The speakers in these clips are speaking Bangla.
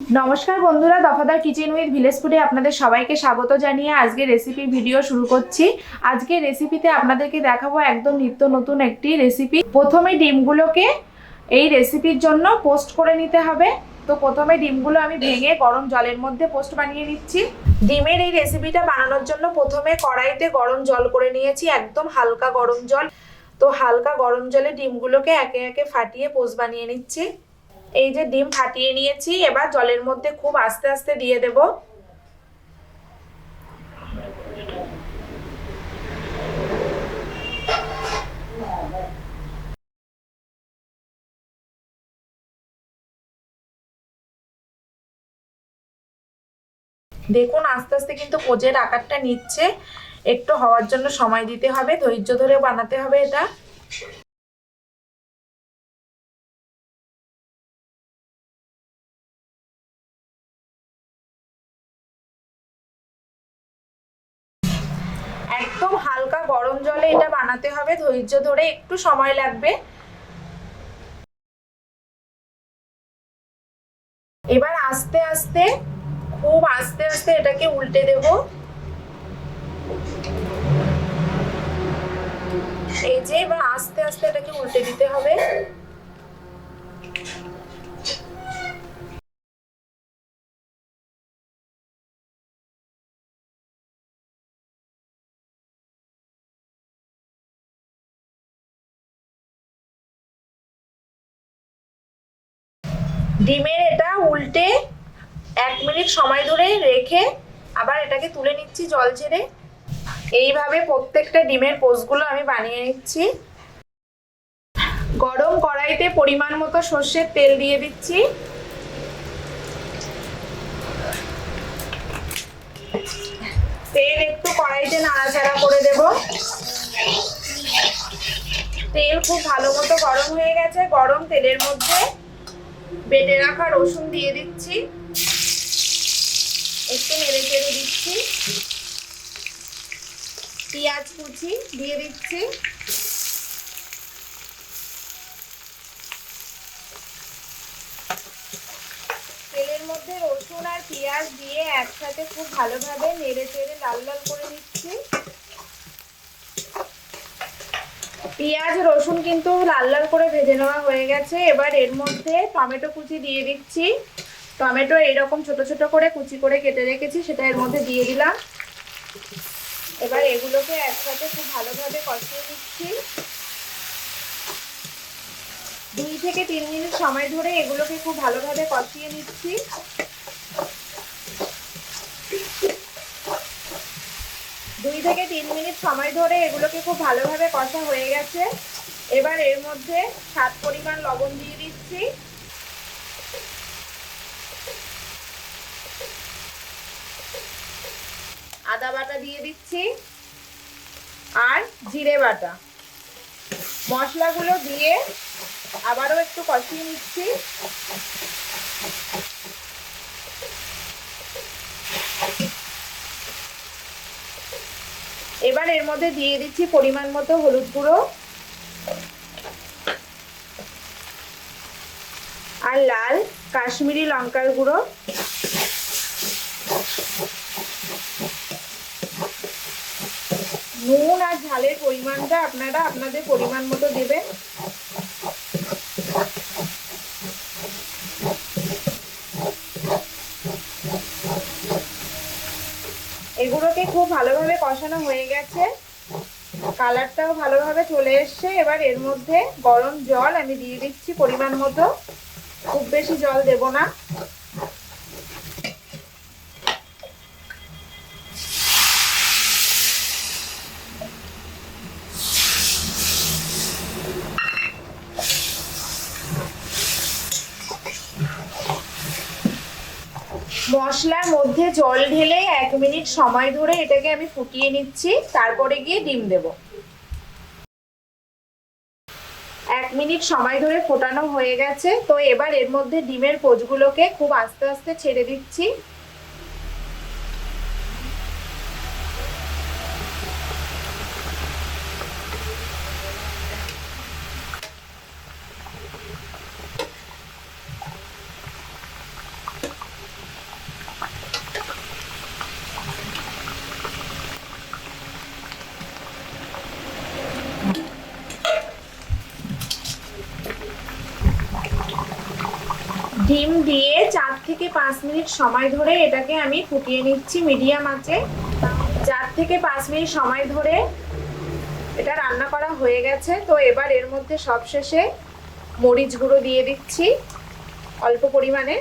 নমস্কার বন্ধুরা, দফাদার কিচেন উইথ ভিলেজ ফুডে আপনাদের সবাইকে স্বাগত জানিয়ে আজকে রেসিপি ভিডিও শুরু করছি। আজকে রেসিপিতে আপনাদেরকে দেখাবো একদম নিত্য নতুন একটি রেসিপি প্রথমে ডিমগুলোকে এই রেসিপির জন্য পোস্ট করে নিতে হবে। তো প্রথমে ডিমগুলো আমি ভেঙে গরম জলের মধ্যে পোস্ট বানিয়ে নিচ্ছি। ডিমের এই রেসিপিটা বানানোর জন্য প্রথমে কড়াইতে গরম জল করে নিয়েছি, একদম হালকা গরম জল। তো হালকা গরম জলে ডিমগুলোকে একে একে ফাটিয়ে পোস্ট বানিয়ে নিচ্ছি। এই যে ডিম ফাটিয়ে নিয়েছি, এবার জলের মধ্যে খুব আস্তে আস্তে দিয়ে দেব। দেখুন, আস্তে আস্তে কিন্তু কোজের আকারটা নিচ্ছে। একটু হওয়ার জন্য সময় দিতে হবে, ধৈর্য ধরে বানাতে হবে এটা। গরম জলে এটা বানাতে হবে, ধৈর্য ধরে একটু সময় লাগবে। এবার আস্তে আস্তে, খুব আস্তে আস্তে এটাকে উল্টে দেব। এই যে এবার আস্তে আস্তে এটাকে উল্টে দিতে হবে। ডিমের এটা উল্টে এক মিনিট সময় ধরে রেখে আবার এটাকে তুলে নিচ্ছি জল ছেড়ে। এইভাবে প্রত্যেকটা ডিমের পোস্টগুলো আমি বানিয়ে নিচ্ছি। গরম কড়াইতে পরিমাণ মতো সর্ষের তেল দিয়ে দিচ্ছি। তেল একটু কড়াইতে নাড়াচাড়া করে দেব। তেল খুব ভালো মতো গরম হয়ে গেছে। গরম তেলের মধ্যে বেটে রাখা রসুন দিয়ে দিচ্ছি। একটু নেড়ে চেড়ে দিচ্ছি। পেঁয়াজ কুচি দিয়ে দিচ্ছি। তেলের মধ্যে রসুন আর পেঁয়াজ দিয়ে একসাথে খুব ভালোভাবে নেড়ে চেড়ে লাল লাল করে দিচ্ছি। পেঁয়াজ, রসুন কিন্তু লাল লাল করে ভেজে নেওয়া হয়ে গেছে। এবার এর মধ্যে টমেটো কুচি দিয়ে দিচ্ছি। টমেটো এরকম ছোট ছোট করে কুচি করে কেটে রেখেছি, সেটা এর মধ্যে দিয়ে দিলাম। এবার এগুলোকে একসাথে খুব ভালোভাবে কষিয়ে দিচ্ছি দুই থেকে তিন মিনিট সময় ধরে এগুলোকে খুব ভালোভাবে কষিয়ে নিচ্ছি। দুই থেকে তিন মিনিট সময় ধরে এগুলোকে খুব ভালোভাবে কষা হয়ে গেছে। এবার এর মধ্যে স্বাদ পরিমাণ লবণ দিয়ে দিচ্ছি। আদা বাটা দিয়ে দিচ্ছি আর জিরে বাটা। মশলাগুলো দিয়ে আবারও একটু কষিয়ে নিচ্ছি। এবার এর মধ্যে দিয়ে দিচ্ছি পরিমাণ মতো হলুদ গুঁড়ো আর লাল কাশ্মীরি লঙ্কার গুঁড়ো। নুন আর ঝালের পরিমাণটা আপনারা আপনাদের পরিমাণ মতো দেবেন। এগুলোকে খুব ভালোভাবে কষানো হয়ে গেছে। কালারটাও ভালোভাবে চলে এসছে। এবার এর মধ্যে গরম জল আমি দিয়ে দিচ্ছি পরিমাণ মতো। খুব বেশি জল দেব না। মশলার মধ্যে জল ঢেলে এক মিনিট সময় ধরে এটাকে আমি ফুটিয়ে নিচ্ছি, তারপরে গিয়ে ডিম দেব। এক মিনিট সময় ধরে ফোটানো হয়ে গেছে, তো এবার এর মধ্যে ডিমের কোচগুলোকে খুব আস্তে আস্তে ছেড়ে দিচ্ছি। দিয়ে চার থেকে পাঁচ মিনিট সময় ধরে এটাকে আমি ফুটিয়ে নিচ্ছি মিডিয়াম আঁচে। চার থেকে পাঁচ মিনিট সময় ধরে এটা রান্না করা হয়ে গেছে। তো এবার এর মধ্যে সবশেষে মরিচ গুঁড়ো দিয়ে দিচ্ছি অল্প পরিমাণে।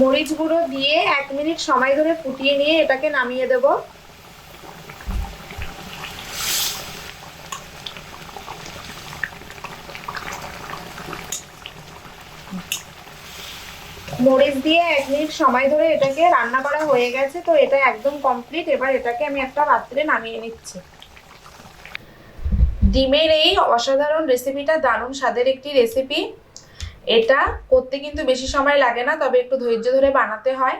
মরিচ গুঁড়ো দিয়ে এক মিনিট সময় ধরে ফুটিয়ে নিয়ে এটাকে নামিয়ে দেব। মরিচ দিয়ে এক মিনিট সময় ধরে এটাকে রান্না করা হয়ে গেছে, তো এটা একদম কমপ্লিট এবার এটাকে আমি একটা পাত্রে নামিয়ে নিচ্ছি। ডিমের এই অসাধারণ রেসিপিটা দারুণ স্বাদের একটি রেসিপি এটা করতে কিন্তু বেশি সময় লাগে না, তবে একটু ধৈর্য ধরে বানাতে হয়।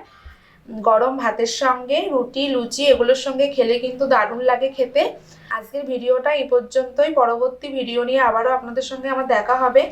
গরম ভাতের সঙ্গে, রুটি, লুচি এগুলোর সঙ্গে খেলে কিন্তু দারুণ লাগে খেতে। আজকের ভিডিওটা এই পর্যন্তই। পরবর্তী ভিডিও নিয়ে আবারও আপনাদের সঙ্গে আমার দেখা হবে।